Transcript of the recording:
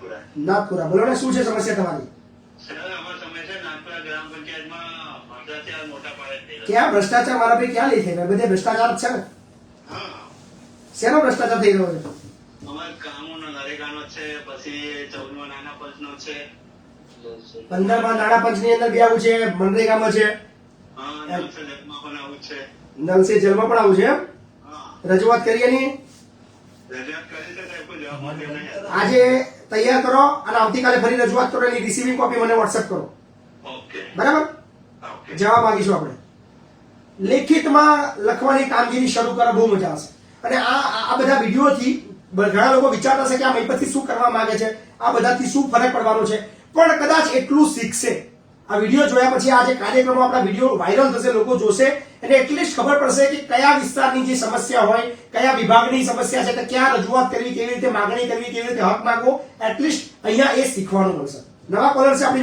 નાથપુરા નાથપુરા બોલો ને શું છે સમસ્યા તમારી. ક્યાં ભ્રષ્ટાચાર? મારા ભાઈ ક્યાં લઈ થાય બધે ભ્રષ્ટાચાર છે ને. શેનો ભ્રષ્ટાચાર થઈ રહ્યો છે? અમારે કામોનો નરેગાનો છે પછી ચૌદમો નાના પંચનો છે. પંદરમાં નાણાં પંચની અંદર બી આવું છે મનરેગામાં છે. નલસે જેલમાં પણ આવું છે રજૂઆત કરીએ ની આજે તૈયાર કરો અને આવતીકાલે ફરી રજૂઆત કરો એની રિસીવિંગ કોપી મને વોટ્સએપ કરો. બરાબર? જવાબ માંગીશું આપણે. લેખિતમાં લખવાની કામગીરી શરૂ કરવા બહુ મજા આવશે. અને આ આ- આ બધા વિડીયોથી ઘણા લોકો વિચારતા હશે કે આ મહીપતથી શું કરવા માંગે છે? આ બધાથી શું ફરક પડવાનો છે? પણ કદાચ એટલું શીખશે. આ વીડિયો જોયા પછી આ જે કાર્યક્રમો, આપણા વીડિયો વાયરલ થશે, લોકો જોશે. એટલે એટલીસ્ટ ખબર પડશે કે કયા વિસ્તારની જે સમસ્યા હોય, કયા વિભાગની સમસ્યા છે કે ક્યાં રજૂઆત કરવી, કેવી રીતે માગણી કરવી, કેવી રીતે હક માંગવો એટલીસ્ટ અહીંયા એ શીખવાનું મળશે. નવા કોલર છે આપણી